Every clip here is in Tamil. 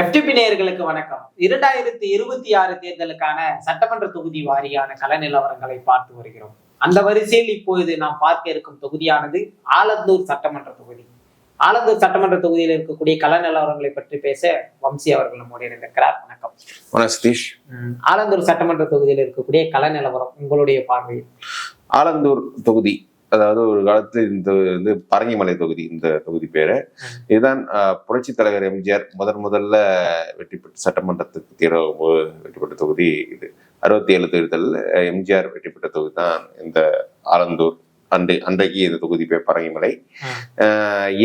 எஃப்டிபி நேயர்களுக்கு வணக்கம். இரண்டாயிரத்தி இருபத்தி ஆறு தேர்தலுக்கான சட்டமன்ற தொகுதி வாரியான கள நிலவரங்களை பார்த்து வருகிறோம். அந்த வரிசையில் இப்பொழுது நாம் பார்க்க இருக்கும் தொகுதியானது ஆலந்தூர் சட்டமன்ற தொகுதி. ஆலந்தூர் சட்டமன்ற தொகுதியில் இருக்கக்கூடிய கள நிலவரங்களை பற்றி பேச வம்சி அவர்கள் நம்முடைய இணைந்திருக்கிறார். வணக்கம். சதீஷ். ஆலந்தூர் சட்டமன்ற தொகுதியில் இருக்கக்கூடிய கள நிலவரம் உங்களுடைய பார்வையில்? ஆலந்தூர் தொகுதி. அதாவது ஒரு காலத்துல இந்த வந்து பரங்கிமலை தொகுதி இந்த தொகுதி பேரு. இதுதான் ஆஹ், புரட்சித் தலைவர் எம்ஜிஆர் முதன் முதல்ல வெற்றி பெற்ற சட்டமன்றத்துக்கு தேர்வு வெற்றி பெற்ற தொகுதி இது. அறுபத்தி ஏழு தேர்தலில் எம்ஜிஆர் வெற்றி பெற்ற தொகுதி தான் இந்த ஆலந்தூர் அன்று அன்றைக்கு இந்த தொகுதி பேர் பரங்கிமலை.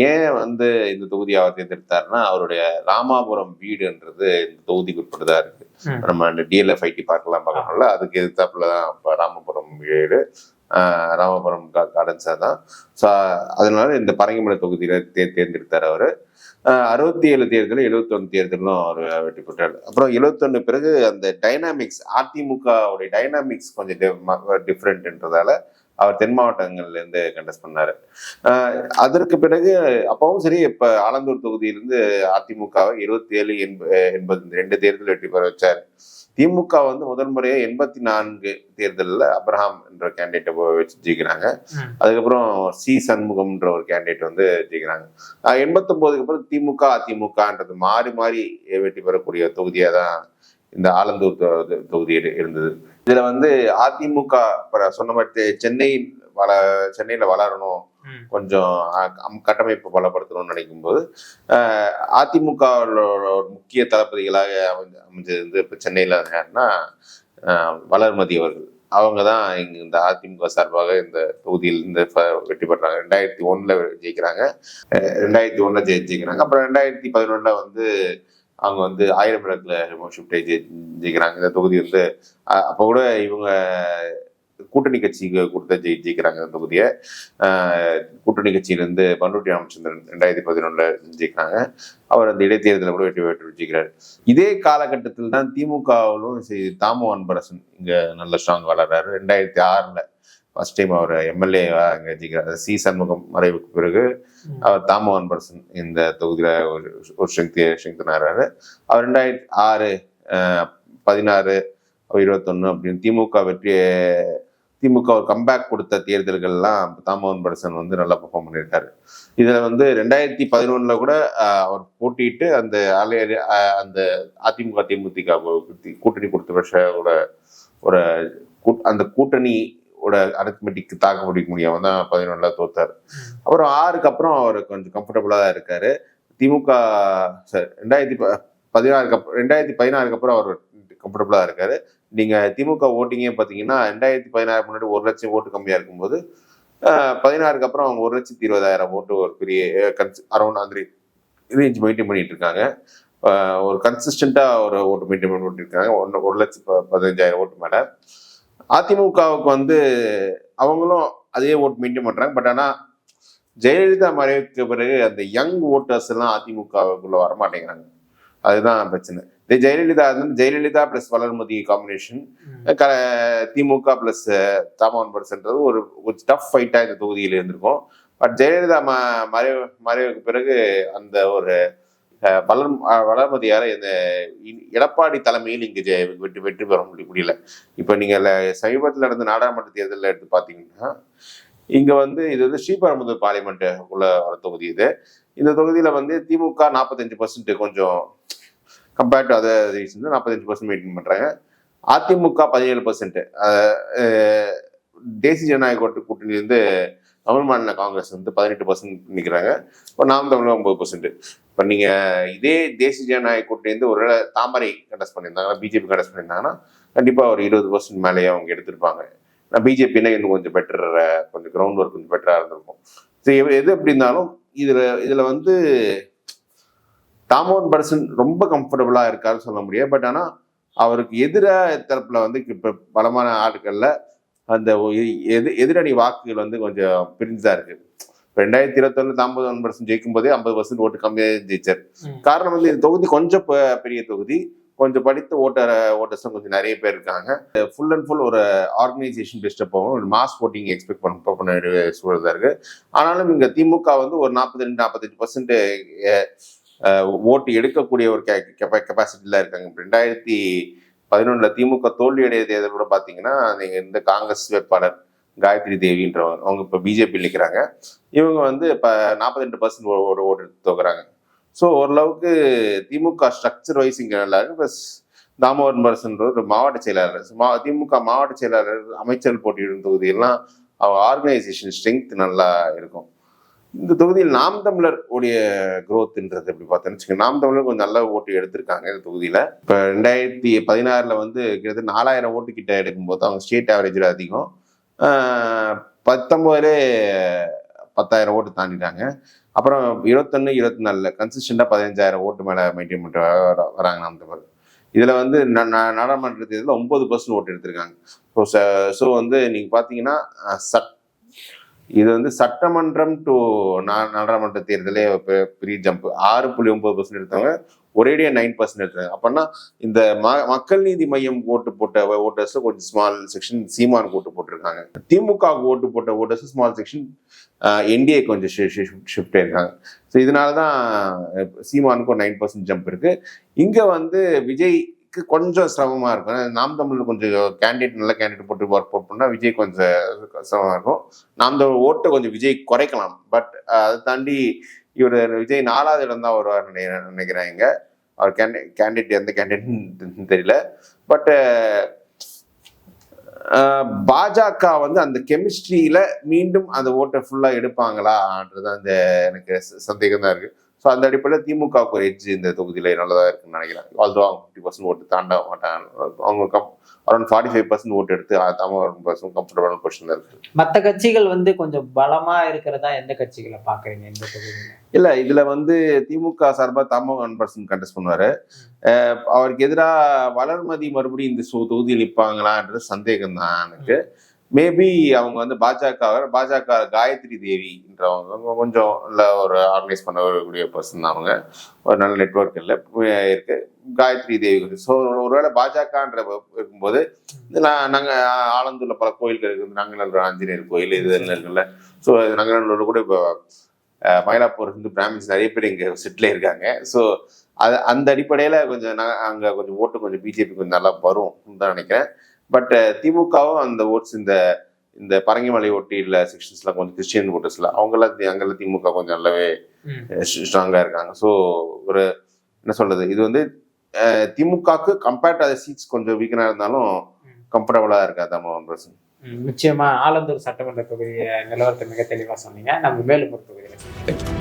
ஏன் வந்து இந்த தொகுதி அவர் தேர்ந்தெடுத்தாருன்னா அவருடைய ராமாபுரம் வீடுன்றது இந்த தொகுதிக்கு உட்பட்டதா இருக்கு. நம்ம அந்த டிஎல்எஃப் ஐடி பார்க்கலாம் பார்க்கணும்ல அதுக்கு எதிர்த்தாப்புல தான் ராமபுரம் வீடு. ராமபுரம் கார்டன்ஸாக தான். ஸோ அதனால இந்த பரங்கிமலை தொகுதியில் தே தேர்ந்தெடுத்தார் அவர். அறுபத்தி ஏழு தேர்தலும் எழுபத்தொன்று தேர்தலும் அவர் வெற்றி பெற்றார். அப்புறம் எழுபத்தொன்று பிறகு அந்த டைனாமிக்ஸ் அதிமுகவுடைய டைனாமிக்ஸ் கொஞ்சம் டிஃப்ரெண்ட்ன்றதால அவர் தென் மாவட்டங்கள்லேருந்து கண்டஸ்ட் பண்ணார். அதற்கு பிறகு அப்பவும் சரி இப்போ ஆலந்தூர் தொகுதியிலிருந்து அதிமுகவை இருபத்தி ஏழு எண்பது ரெண்டு தேர்தல் வெற்றி பெற வச்சார். திமுக வந்து முதல் முறையா எண்பத்தி நான்கு தேர்தலில் அப்ரஹாம் என்ற கேண்டிடேட்டை வச்சு ஜெயிக்கிறாங்க. அதுக்கப்புறம் சி சண்முகம்ன்ற ஒரு கேண்டிடேட் வந்து ஜெயிக்கிறாங்க ஆஹ் எண்பத்தொன்பதுக்கு அப்புறம் திமுக அதிமுகன்றது மாறி மாறி வெற்றி பெறக்கூடிய தொகுதியாக தான் இந்த ஆலந்தூர் தொகுதி இரு- இருந்தது இதுல வந்து அதிமுக இப்ப சொன்ன மாதிரி சென்னை வள சென்னையில வளரணும். கொஞ்சம் கட்டமைப்பு பலப்படுத்தணும்னு நினைக்கும் போது அதிமுக முக்கிய தளபதிகளாக அமைஞ்ச அமைஞ்சது இப்போ சென்னையில் யாருன்னா ஆஹ் வளர்மதி அவர்கள். அவங்க தான் இங்கே இந்த அதிமுக சார்பாக இந்த தொகுதியில் இந்த வெற்றி பெற்றாங்க. ரெண்டாயிரத்தி ஒண்ணுல ஜெயிக்கிறாங்க. ரெண்டாயிரத்தி ஒன்றில் ஜெயி ஜெயிக்கிறாங்க. அப்புறம் ரெண்டாயிரத்தி பதினொன்றில் வந்து அவங்க வந்து ஆயிரம் இடத்துல ஷிஃப்டை ஜெயி ஜெயிக்கிறாங்க. இந்த தொகுதி வந்து அப்போ கூட இவங்க கூட்டணி கட்சிக்கு கொடுத்த ஜெயி ஜெயிக்கிறாங்க இந்த தொகுதியை. கூட்டணி கட்சியிலிருந்து பண்ருட்டி ராமச்சந்திரன் ரெண்டாயிரத்தி பதினொன்னுல ஜெயிக்கிறாங்க. அவர் அந்த இடைத்தேர்தலில் கூட வெற்றி பெற்று ஜெயிக்கிறார். இதே காலகட்டத்தில் தான் திமுகவிலும் தாமு அன்பரசன் இங்க நல்ல ஸ்ட்ராங் வளர்றாரு. ரெண்டாயிரத்தி ஆறுல ஃபர்ஸ்ட் டைம் அவர் எம்எல்ஏ அங்கே ஜெயிக்கிறார். சி சண்முகம் மறைவுக்கு பிறகு. அவர் தாமு அன்பரசன் இந்த தொகுதியில ஒரு ஒரு ஸ்ட்ரெங்க் ஸ்ட்ரெங்தனாரு அவர் ரெண்டாயிரத்தி ஆறு பதினாறு இருபத்தொன்னு அப்படின்னு திமுக வெற்றி திமுக ஒரு கம்பேக் கொடுத்த தேர்தல்கள்லாம் தாமோகன் பரசன் வந்து நல்லா பெர்ஃபார்ம் பண்ணியிருக்காரு. இதுல வந்து ரெண்டாயிரத்தி பதினொன்னுல கூட அவர் போட்டியிட்டு அந்த அந்த அதிமுக தேமுதிக கூட்டணி கொடுத்த வருஷோட ஒரு அந்த கூட்டணியோட அரித்மெட்டிக் தாக்க முடிக்க முடியாம தான் பதினொன்னுல தோத்தார். அப்புறம் ஆறுக்கு அப்புறம் அவர் கொஞ்சம் கம்ஃபர்டபுளா தான் இருக்காரு. திமுக சார் ரெண்டாயிரத்தி பதினாறுக்கு அப்புறம் ரெண்டாயிரத்தி பதினாறுக்கு அப்புறம் அவர் கம்ஃபர்டபுளா இருக்காரு. நீங்கள் திமுக ஓட்டிங்கே பார்த்தீங்கன்னா ரெண்டாயிரத்தி பதினாறு முன்னாடி ஒரு லட்சம் ஓட்டு கம்மியாக இருக்கும்போது பதினாறுக்கு அப்புறம் அவங்க ஒரு லட்சத்தி இருபதாயிரம் ஓட்டு ஒரு பெரிய அரௌண்ட் அந்த ரேஞ்ச் மெயின்டைன் பண்ணிட்டு இருக்காங்க. ஒரு கன்சிஸ்டண்டாக ஒரு ஓட்டு மெயின்டைன் பண்ணிட்டு இருக்காங்க. ஒன்று ஒரு லட்சம் பதினஞ்சாயிரம் ஓட்டு மேலே. அதிமுகவுக்கு வந்து அவங்களும் அதே ஓட்டு மெயின்டைன் பண்ணுறாங்க பட் ஆனால் ஜெயலலிதா மறைவுக்கு பிறகு அந்த யங் ஓட்டர்ஸ் எல்லாம் அதிமுகவுக்குள்ள வரமாட்டேங்கிறாங்க. அதுதான் பிரச்சனை. இதே ஜெயலலிதா வந்து ஜெயலலிதா பிளஸ் வளர்மதி காம்பினேஷன் ம். திமுக பிளஸ் தாமன் பர்சன்றது ஒரு டஃப் ஃபைட்டா இந்த தொகுதியில் இருந்திருக்கும். பட் ஜெயலலிதா ம மறைவு மறைவுக்கு பிறகு அந்த ஒரு வளர் வளர்மதியார இந்த எடப்பாடி தலைமையில் இங்கு வெற்றி வெற்றி பெற முடிய முடியல. இப்போ நீங்க ல- சமீபத்தில் நடந்த நாடாளுமன்ற தேர்தலில் எடுத்து பார்த்தீங்கன்னா இங்க வந்து இது வந்து ஸ்ரீபெரும்புதூர் பார்லிமெண்ட் உள்ள ஒரு தொகுதி இது. இந்த தொகுதியில வந்து திமுக நாற்பத்தஞ்சு பர்சன்ட் கொஞ்சம் கம்பேர்ட் டு அதர் ரீசன் நாற்பத்தஞ்சு பர்சன்ட் மெயின்டைன் பண்ணுறாங்க அதிமுக பதினேழு பர்சன்ட்டு தேசிய ஜனநாயக கூட்டு- கூட்டணியிலேருந்து தமிழ் மாநில காங்கிரஸ் வந்து பதினெட்டு பர்சன்ட் நிற்கிறாங்க இப்போ நாம் தமிழ் ஒன்பது பர்சன்ட் இப்போ நீங்கள் இதே தேசிய ஜனநாயக கூட்டணியிலிருந்து ஒரு தாமரை கண்டஸ்ட் பண்ணியிருந்தாங்கன்னா பிஜேபி கண்டஸ்ட் பண்ணியிருந்தாங்கன்னா கண்டிப்பாக ஒரு இருபது பர்சன்ட் மேலேயே அவங்க எடுத்திருப்பாங்க. நான் பிஜேபினா இன்னும் கொஞ்சம் பெட்டர் கொஞ்சம் கிரவுண்ட் ஒர்க் கொஞ்சம் பெட்டராக இருந்திருக்கும். ஸோ எது- எது எப்படி இருந்தாலும் இதில் இதில் வந்து தாமோன் பர்சன் ரொம்ப கம்ஃபர்டபுளா இருக்காருன்னு சொல்ல முடியாது. பட் ஆனா அவருக்கு எதிரா தரப்புல வந்து இப்ப பலமான ஆட்கள்ல அந்த எது எதிரணி வாக்குகள் வந்து கொஞ்சம் பிரிஞ்சுதான் இருக்கு. ரெண்டாயிரத்தி இருபத்தொன்னு தாமோதரன் பர்சன்ட் ஜெயிக்கும் போதே ஐம்பது பர்சன்ட் ஓட்டு கம்மியாக ஜெயிச்சார். காரணம் வந்து இந்த தொகுதி கொஞ்சம் பெரிய தொகுதி. கொஞ்சம் படித்த ஓட்டர் ஓட்டர்ஸும் கொஞ்சம் நிறைய பேர் இருக்காங்க. ஃபுல் அண்ட் ஃபுல் ஒரு ஆர்கனைசேஷன் பெஸ்ட்டாக போகும். ஒரு மாஸ் ஓட்டிங் எக்ஸ்பெக்ட் பண்ண பண்ண சூழல் தான் இருக்கு. ஆனாலும் இங்க திமுக வந்து ஒரு நாற்பத்தி ரெண்டு நாற்பத்தஞ்சு பர்சன்ட் ஓட்டு எடுக்கக்கூடிய ஒரு கெப்பாசிட்டியில் இருக்காங்க. ரெண்டாயிரத்தி பதினொன்றில் திமுக தோல்வியடைய தேர்தல் கூட பார்த்தீங்கன்னா நீங்கள் இந்த காங்கிரஸ் வேட்பாளர் காயத்ரி தேவின்றவங்க அவங்க இப்போ பிஜேபி நிற்கிறாங்க இவங்க வந்து இப்போ நாற்பத்தி ரெண்டு பர்சன்ட் ஓட்டு ஓட்டு எடுத்து தோக்குறாங்க. ஸோ ஓரளவுக்கு திமுக ஸ்ட்ரக்சர் வைஸ் இங்கே நல்லா இருக்கு. ப்ளஸ் தாமோதரன் பரசன்ற ஒரு மாவட்ட செயலாளர். மா திமுக மாவட்ட செயலாளர் அமைச்சர் போட்டியிடும் தொகுதியெல்லாம் அவங்க ஆர்கனைசேஷன் ஸ்ட்ரென்த் நல்லா இருக்கும். இந்த தொகுதியில் நாம் தமிழர் உடைய growthன்றது எப்படி பார்த்தோன்னு வச்சுக்கோங்க. நாம் தமிழர் கொஞ்சம் நல்ல ஓட்டு எடுத்திருக்காங்க இந்த தொகுதியில். இப்போ ரெண்டாயிரத்தி பதினாறில் வந்து கிட்டத்தட்ட நாலாயிரம் ஓட்டு கிட்ட எடுக்கும்போது அவங்க ஸ்டேட் ஆவரேஜில் அதிகம். பத்தொம்போதுலே பத்தாயிரம் ஓட்டு தாண்டிட்டாங்க. அப்புறம் இருபத்தொன்று இருபத்தி நாலில் கன்சிஸ்டண்டாக பதினஞ்சாயிரம் ஓட்டு மேலே மெயின்டைன் பண்ணிட்டு வராங்க நாம் தமிழர். இதில் வந்து நாடாளுமன்ற தேர்தலில் ஒன்பது பர்சன்ட் ஓட்டு எடுத்திருக்காங்க. ஸோ ஸோ வந்து நீங்கள் பார்த்தீங்கன்னா சட்ட இது வந்து சட்டமன்றம் டு நாடாளுமன்ற தேர்தலே பெ- பெரிய ஜம்ப் ஆறு புள்ளி ஒன்பது பர்சன்ட் எடுத்தவங்க ஒரேடியாக நைன் பர்சன்ட் எடுத்தாங்க. அப்படின்னா இந்த மக்கள் நீதி மையம் ஓட்டு போட்ட ஓட்டர்ஸ் கொஞ்சம் ஸ்மால் செக்ஷன் சீமான் ஓட்டு போட்டிருக்காங்க. திமுக ஓட்டு போட்ட ஓட்டர்ஸ் ஸ்மால் செக்ஷன் என்டிஏ கொஞ்சம் ஷிஃப்ட் ஆயிருக்காங்க. ஸோ இதனால தான் சீமானுக்கு ஒரு நைன் பர்சன்ட் ஜம்ப் இருக்குது இங்கே வந்து விஜய் விஜய்க்கு கொஞ்சம் சிரமமாக இருக்கும். நாம் தமிழில் கொஞ்சம் கேண்டிடேட் நல்ல கேண்டிடேட் போட்டு ஒர்க் அவுட் பண்ணால் விஜய் கொஞ்சம் சிரமமாக இருக்கும். நாம் தமிழ் ஓட்டை கொஞ்சம் விஜய் குறைக்கலாம். பட் அதை தாண்டி இவர் விஜய் நாலாவது இடம் தான் வருவார் நினைக்கிறேன் இங்க அவர் கேண்டி கேண்டிடேட் எந்த கேண்டிடேட்னு தெரியல. பட்டு பாஜக வந்து அந்த கெமிஸ்ட்ரியில மீண்டும் அந்த ஓட்டை ஃபுல்லாக எடுப்பாங்களான்றது அந்த எனக்கு ச- சந்தேகம் தான் இருக்குது ஸோ அந்த அடிப்படையில் திமுகவுக்கு ஒரு எட்ஜ் இந்த தொகுதியில நல்லதா இருக்குன்னு நினைக்கிறேன். ஆல்தோ அவங்க ஃபிஃப்டி பர்சன்ட் ஓட்டு தாண்ட மாட்டாங்க. அவங்க அரௌண்ட் ஃபார்ட்டி ஃபைவ் பர்சன்ட் ஓட்டு எடுத்து தமிழ் பர்சன்ட் கம்ஃபர்டபுளான பொசிஷன் இருக்கு. மத்த கட்சிகள் வந்து கொஞ்சம் பலமா இருக்கிறதா எந்த கட்சிகளை பாக்குறீங்க இந்த தொகுதியில? இல்ல இதுல வந்து திமுக சார்பா தாமோ ஒன் பர்சன்ட் கண்டெஸ்ட் பண்ணுவாரு. அவருக்கு எதிராக வளர்மதி மறுபடியும் இந்த தொகுதியில் நிற்பாங்களான்றது சந்தேகம் தான் எனக்கு மேபி அவங்க வந்து பாஜக பாஜக காயத்ரி தேவின்றவங்க என்றவங்க கொஞ்சம் இல்லை ஒரு ஆர்கனைஸ் பண்ணக்கூடிய பர்சன் தான் அவங்க. ஒரு நல்ல நெட்ஒர்க் இல்லை இருக்கு. காயத்ரி தேவி ஸோ ஒருவேளை பாஜகன்ற இருக்கும்போது நான் நாங்கள் ஆலந்தூர்ல பல கோயில்கள் இருக்குது. நாங்கள் ஆஞ்சநேயர் கோயில் இது இருக்குல்ல? ஸோ நாங்கள் கூட இப்போ மயிலாப்பூர் இருந்து பிராமின்ஸ் நிறைய பேர் இங்கே செட்டில் இருக்காங்க. ஸோ அது அந்த அடிப்படையில் கொஞ்சம் நான் அங்கே கொஞ்சம் ஓட்டு கொஞ்சம் பிஜேபி கொஞ்சம் நல்லா வரும் தான் நினைக்கிறேன். பட் திமுகவும் அந்த ஓட்ஸ் இந்த இந்த பரங்கிமலை ஒட்டியில் செக்ஷன்ஸ்லாம் கொஞ்சம் கிறிஸ்டியன் ஓட்டர்ஸ்ல அவங்களாம் தி- அங்கெல்லாம் திமுக கொஞ்சம் நல்லாவே. ஸ்ட்ராங்காக இருக்காங்க ஸோ ஒரு என்ன சொல்றது இது வந்து அஹ், திமுகவுக்கு கம்பேர்ட் அதர் சீட்ஸ் கொஞ்சம் வீக்கனாக இருந்தாலும். கம்ஃபர்டபுளாக இருக்கா தமிழ் பர்சன் நிச்சயமா ஆலந்தூர் சட்டமன்ற தொகுதிய நிலவரத்தை மிக தெளிவா சொன்னீங்க நம்ம மேலும் ஒரு தொகுதியில.